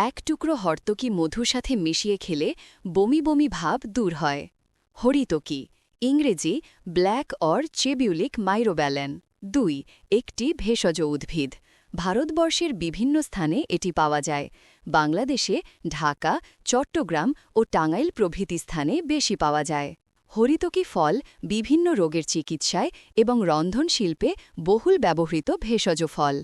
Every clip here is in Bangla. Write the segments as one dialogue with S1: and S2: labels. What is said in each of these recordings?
S1: এক টুকরো হর্তকি মধু সাথে মিশিয়ে খেলে বমি বমি ভাব দূর হয়। হরিতকি, ইংরেজি, ব্ল্যাক অর চেবিউলিক মাইরোব্যালেন। দুই, একটি ভেষজ উদ্ভিদ। ভারতবর্ষের বিভিন্ন স্থানে এটি পাওয়া যায়। বাংলাদেশে ঢাকা, চট্টগ্রাম ও টাঙ্গাইল প্রভৃতি স্থানে বেশি পাওয়া যায়। হরিতকি ফল বিভিন্ন রোগের চিকিৎসায় এবং রন্ধনশিল্পে বহুল ব্যবহৃত ভেষজ ফল।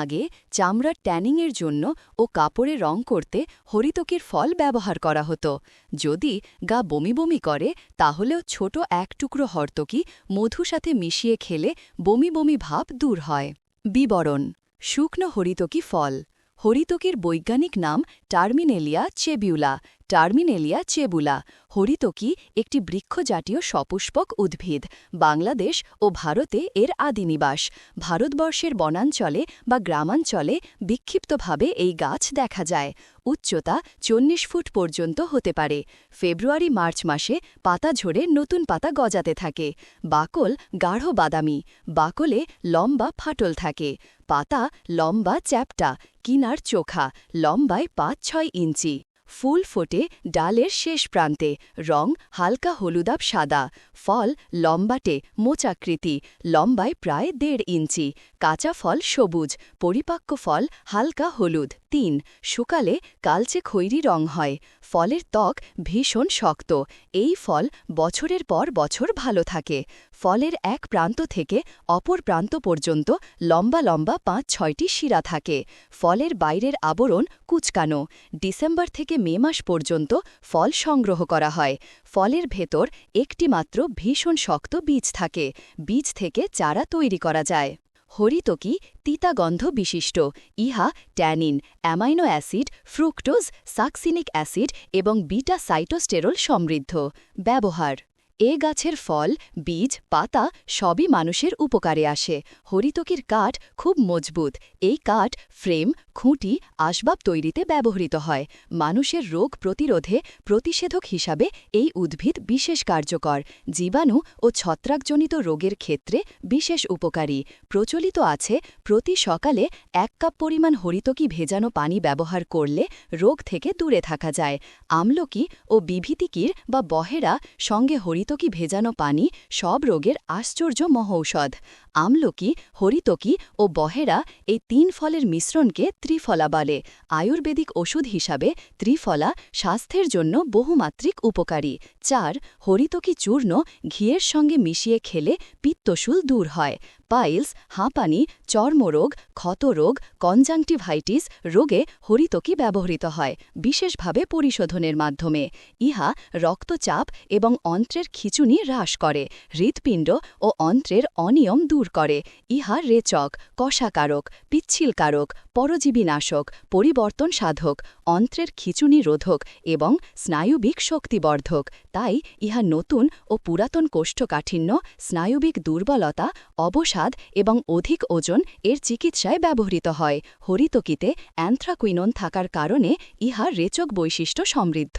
S1: আগে চামড়ার ট্যানিংয়ের জন্য ও কাপড়ে রং করতে হরিতকির ফল ব্যবহার করা হতো। যদি গা বমি বমি করে, তাহলেও ছোট এক টুকরো হর্তকি মধু সাথে মিশিয়ে খেলে বমি বমি ভাব দূর হয়। বিবরণ, শুকনো হরিতকি ফল। হরিতকির বৈজ্ঞানিক নাম টার্মিনেলিয়া চেবিউলা টার্মিনেলিয়া চেবুলা, হরিতকি একটি বৃক্ষজাতীয় সপুষ্পক উদ্ভিদ, বাংলাদেশ ও ভারতে এর আদিনিবাস। ভারতবর্ষের বনাঞ্চলে বা গ্রামাঞ্চলে বিক্ষিপ্তভাবে এই গাছ দেখা যায়। উচ্চতা চল্লিশ ফুট পর্যন্ত হতে পারে। ফেব্রুয়ারি মার্চ মাসে পাতা ঝরে নতুন পাতা গজাতে থাকে। বাকল গাঢ় বাদামি, বাকলে লম্বা ফাটল থাকে। পাতা লম্বা চ্যাপটা, কিনার চোখা, লম্বায় পাঁচ ছয় ইঞ্চি। ফুল ফোটে ডালের শেষ প্রান্তে, রং হালকা হলুদাব সাদা, ফল লম্বাটে মোচাকৃতি, লম্বায় প্রায় দেড় ইঞ্চি, কাঁচা ফল সবুজ পরিপাক্য ফল হালকা হলুদ। তিন, শুকালে কালচে খৈরি রং হয়, ফলের ত্বক ভীষণ শক্ত, এই ফল বছরের পর বছর ভালো থাকে। ফলের এক প্রান্ত থেকে অপর প্রান্ত পর্যন্ত লম্বা লম্বা পাঁচ ছয়টি শিরা থাকে। ফলের বাইরের আবরণ কুচকানো। ডিসেম্বর থেকে মে মাস পর্যন্ত ফল সংগ্রহ করা হয়। ফলের ভেতর একটি মাত্র ভীষণ শক্ত বীজ থাকে। বীজ থেকে চারা তৈরি করা যায়। হরিতকি তিতাগন্ধ বিশিষ্ট। ইহা tannin, amino acid, fructose, succinic acid এবং বিটা সাইটোস্টেরল সমৃদ্ধ। ব্যবহার এ গাছের ফল, বীজ, পাতা সবই মানুষের উপকারে আসে। হরিতকির কাঠ খুব মজবুত। এই কাঠ ফ্রেম, খুঁটি, আসবাব তৈরিতে ব্যবহৃত হয়। মানুষের রোগ প্রতিরোধে প্রতিষেধক হিসাবে এই উদ্ভিদ বিশেষ কার্যকর। জীবাণু ও ছত্রাকজনিত রোগের ক্ষেত্রে বিশেষ উপকারী। প্রচলিত আছে, প্রতি সকালে এক কাপ পরিমাণ হরিতকি ভেজানো পানি ব্যবহার করলে রোগ থেকে দূরে থাকা যায়। আমলকি ও বিভীতিকির বা বহেরা সঙ্গে হরিতকি ভেজানো পানি, সব রোগের আশ্চর্য মহৌষধ। আমলকি, হরিতকি ও বহেরা এই তিন ফলের মিশ্রণকে ত্রিফলা বলে। আয়ুর্বেদিক ওষুধ হিসাবে ত্রিফলা স্বাস্থ্যের জন্য বহুমাত্রিক উপকারী। চার, হরিতকি চূর্ণ ঘিয়ের সঙ্গে মিশিয়ে খেলে পিত্তশুল দূর হয়। পাইলস, হাঁপানি, চর্মরোগ, ক্ষতরোগ, কনজাংটিভাইটিস রোগে হরিতকি ব্যবহৃত হয়, বিশেষভাবে পরিশোধনের মাধ্যমে। ইহা রক্তচাপ এবং অন্ত্রের খিচুনি হ্রাস করে, হৃৎপিণ্ড ও অন্ত্রের অনিয়ম দূর করে। ইহা রেচক, কষাকারক, পিচ্ছিলকারক, পরজীবীনাশক পরিবর্তন সাধক অন্ত্রের খিচুনি রোধক এবং স্নায়ুবিক শক্তিবর্ধক। তাই ইহা নতুন ও পুরাতন কোষ্ঠকাঠিন্য, স্নায়ুবিক দুর্বলতা, অবসাদ এবং অধিক ওজন এর চিকিৎসায় ব্যবহৃত হয়। হরিতকিতে অ্যান্থ্রাকুইনন থাকার কারণে ইহা রেচক বৈশিষ্ট্য সমৃদ্ধ।